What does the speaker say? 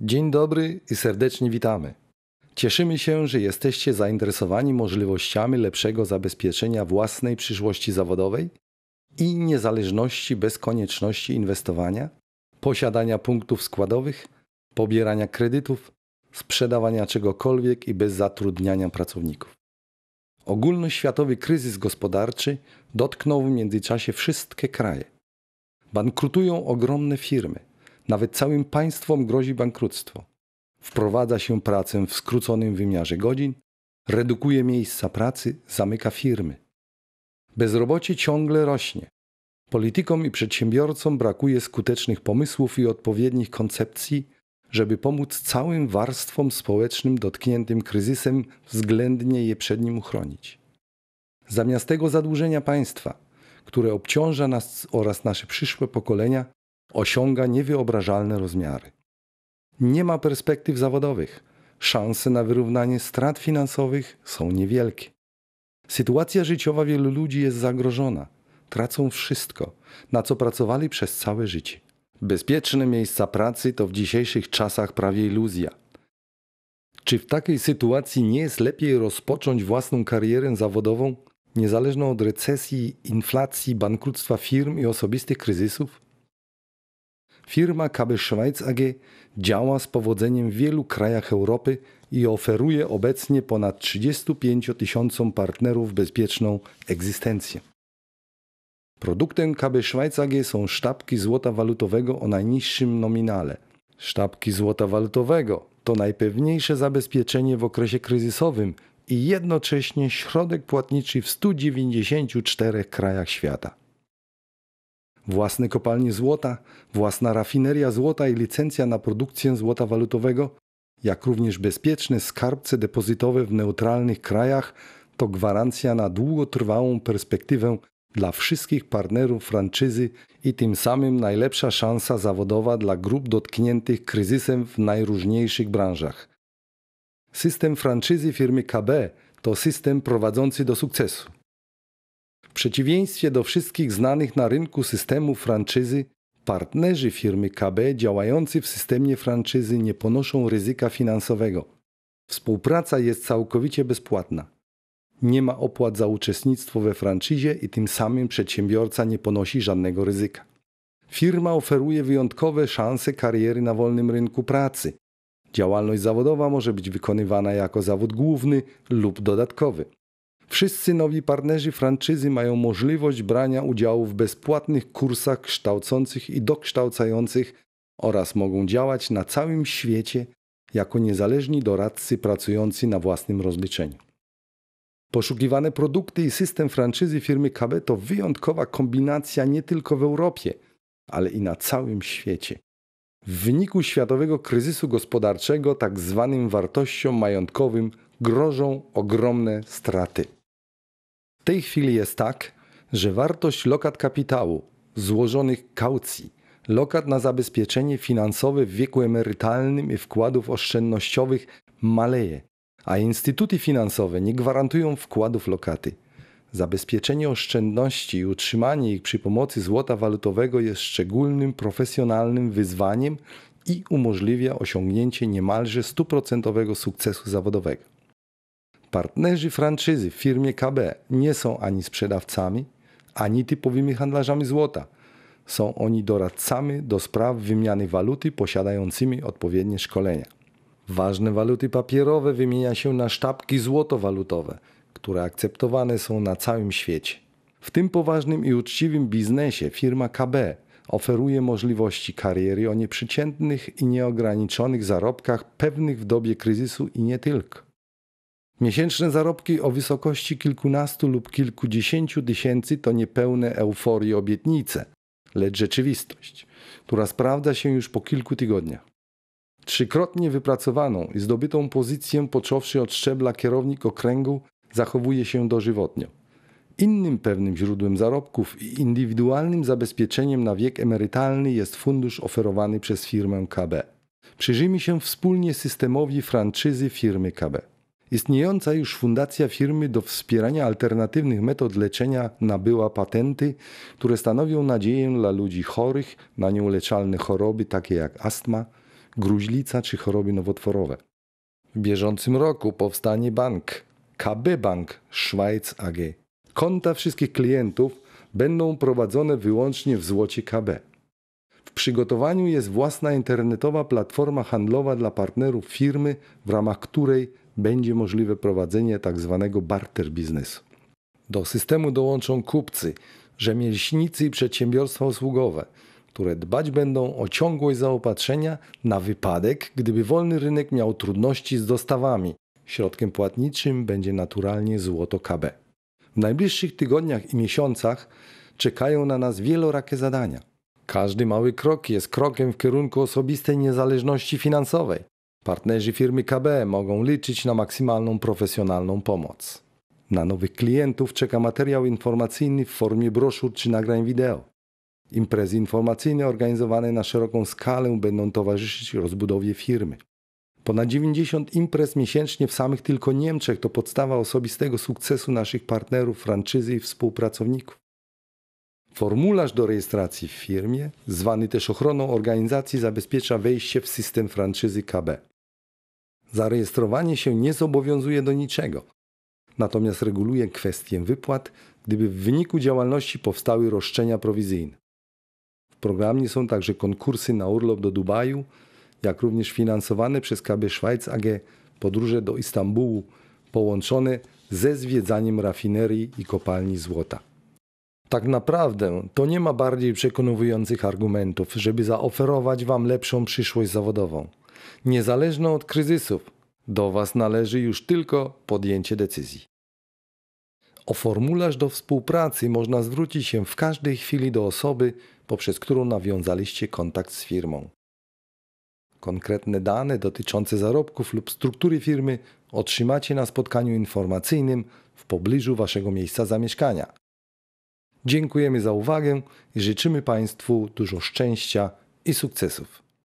Dzień dobry i serdecznie witamy. Cieszymy się, że jesteście zainteresowani możliwościami lepszego zabezpieczenia własnej przyszłości zawodowej i niezależności bez konieczności inwestowania, posiadania punktów składowych, pobierania kredytów, sprzedawania czegokolwiek i bez zatrudniania pracowników. Ogólnoświatowy kryzys gospodarczy dotknął w międzyczasie wszystkie kraje. Bankrutują ogromne firmy, nawet całym państwom grozi bankructwo. Wprowadza się pracę w skróconym wymiarze godzin, redukuje miejsca pracy, zamyka firmy. Bezrobocie ciągle rośnie. Politykom i przedsiębiorcom brakuje skutecznych pomysłów i odpowiednich koncepcji, żeby pomóc całym warstwom społecznym dotkniętym kryzysem względnie je przed nim uchronić. Zamiast tego zadłużenia państwa, które obciąża nas oraz nasze przyszłe pokolenia, osiąga niewyobrażalne rozmiary. Nie ma perspektyw zawodowych. Szanse na wyrównanie strat finansowych są niewielkie. Sytuacja życiowa wielu ludzi jest zagrożona. Tracą wszystko, na co pracowali przez całe życie. Bezpieczne miejsca pracy to w dzisiejszych czasach prawie iluzja. Czy w takiej sytuacji nie jest lepiej rozpocząć własną karierę zawodową, niezależną od recesji, inflacji, bankructwa firm i osobistych kryzysów? Firma KB Schweiz AG działa z powodzeniem w wielu krajach Europy i oferuje obecnie ponad 35 tysiącom partnerów bezpieczną egzystencję. Produktem KB Schweiz AG są sztabki złota walutowego o najniższym nominale. Sztabki złota walutowego to najpewniejsze zabezpieczenie w okresie kryzysowym i jednocześnie środek płatniczy w 194 krajach świata. Własne kopalnie złota, własna rafineria złota i licencja na produkcję złota walutowego, jak również bezpieczne skarbce depozytowe w neutralnych krajach to gwarancja na długotrwałą perspektywę dla wszystkich partnerów franczyzy i tym samym najlepsza szansa zawodowa dla grup dotkniętych kryzysem w najróżniejszych branżach. System franczyzy firmy KB to system prowadzący do sukcesu. W przeciwieństwie do wszystkich znanych na rynku systemów franczyzy, partnerzy firmy KB działający w systemie franczyzy nie ponoszą ryzyka finansowego. Współpraca jest całkowicie bezpłatna. Nie ma opłat za uczestnictwo we franczyzie i tym samym przedsiębiorca nie ponosi żadnego ryzyka. Firma oferuje wyjątkowe szanse kariery na wolnym rynku pracy. Działalność zawodowa może być wykonywana jako zawód główny lub dodatkowy. Wszyscy nowi partnerzy franczyzy mają możliwość brania udziału w bezpłatnych kursach kształcących i dokształcających oraz mogą działać na całym świecie jako niezależni doradcy pracujący na własnym rozliczeniu. Poszukiwane produkty i system franczyzy firmy KB to wyjątkowa kombinacja nie tylko w Europie, ale i na całym świecie. W wyniku światowego kryzysu gospodarczego, tak zwanym wartościom majątkowym, grożą ogromne straty. Tej chwili jest tak, że wartość lokat kapitału, złożonych kaucji, lokat na zabezpieczenie finansowe w wieku emerytalnym i wkładów oszczędnościowych maleje, a instytuty finansowe nie gwarantują wkładów lokaty. Zabezpieczenie oszczędności i utrzymanie ich przy pomocy złota walutowego jest szczególnym profesjonalnym wyzwaniem i umożliwia osiągnięcie niemalże stuprocentowego sukcesu zawodowego. Partnerzy franczyzy w firmie KB nie są ani sprzedawcami, ani typowymi handlarzami złota. Są oni doradcami do spraw wymiany waluty posiadającymi odpowiednie szkolenia. Ważne waluty papierowe wymienia się na sztabki złotowalutowe, które akceptowane są na całym świecie. W tym poważnym i uczciwym biznesie firma KB oferuje możliwości kariery o nieprzeciętnych i nieograniczonych zarobkach pewnych w dobie kryzysu i nie tylko. Miesięczne zarobki o wysokości kilkunastu lub kilkudziesięciu tysięcy to niepełne euforii obietnice, lecz rzeczywistość, która sprawdza się już po kilku tygodniach. Trzykrotnie wypracowaną i zdobytą pozycję, począwszy od szczebla kierownik okręgu, zachowuje się dożywotnio. Innym pewnym źródłem zarobków i indywidualnym zabezpieczeniem na wiek emerytalny jest fundusz oferowany przez firmę KB. Przyjrzyjmy się wspólnie systemowi franczyzy firmy KB. Istniejąca już fundacja firmy do wspierania alternatywnych metod leczenia nabyła patenty, które stanowią nadzieję dla ludzi chorych na nieuleczalne choroby takie jak astma, gruźlica czy choroby nowotworowe. W bieżącym roku powstanie bank KB Bank Schweiz AG. Konta wszystkich klientów będą prowadzone wyłącznie w złocie KB. W przygotowaniu jest własna internetowa platforma handlowa dla partnerów firmy, w ramach której będzie możliwe prowadzenie tzw. Tak barter biznesu. Do systemu dołączą kupcy, rzemieślnicy i przedsiębiorstwa usługowe, które dbać będą o ciągłość zaopatrzenia na wypadek, gdyby wolny rynek miał trudności z dostawami. Środkiem płatniczym będzie naturalnie złoto KB. W najbliższych tygodniach i miesiącach czekają na nas wielorakie zadania. Każdy mały krok jest krokiem w kierunku osobistej niezależności finansowej. Partnerzy firmy KB mogą liczyć na maksymalną profesjonalną pomoc. Na nowych klientów czeka materiał informacyjny w formie broszur czy nagrań wideo. Imprezy informacyjne organizowane na szeroką skalę będą towarzyszyć rozbudowie firmy. Ponad 90 imprez miesięcznie w samych tylko Niemczech to podstawa osobistego sukcesu naszych partnerów, franczyzy i współpracowników. Formularz do rejestracji w firmie, zwany też ochroną organizacji, zabezpiecza wejście w system franczyzy KB. Zarejestrowanie się nie zobowiązuje do niczego, natomiast reguluje kwestię wypłat, gdyby w wyniku działalności powstały roszczenia prowizyjne. W programie są także konkursy na urlop do Dubaju, jak również finansowane przez KB Schweiz AG podróże do Istambułu, połączone ze zwiedzaniem rafinerii i kopalni złota. Tak naprawdę to nie ma bardziej przekonujących argumentów, żeby zaoferować Wam lepszą przyszłość zawodową. Niezależną od kryzysów, do Was należy już tylko podjęcie decyzji. O formularz do współpracy można zwrócić się w każdej chwili do osoby, poprzez którą nawiązaliście kontakt z firmą. Konkretne dane dotyczące zarobków lub struktury firmy otrzymacie na spotkaniu informacyjnym w pobliżu Waszego miejsca zamieszkania. Dziękujemy za uwagę i życzymy Państwu dużo szczęścia i sukcesów.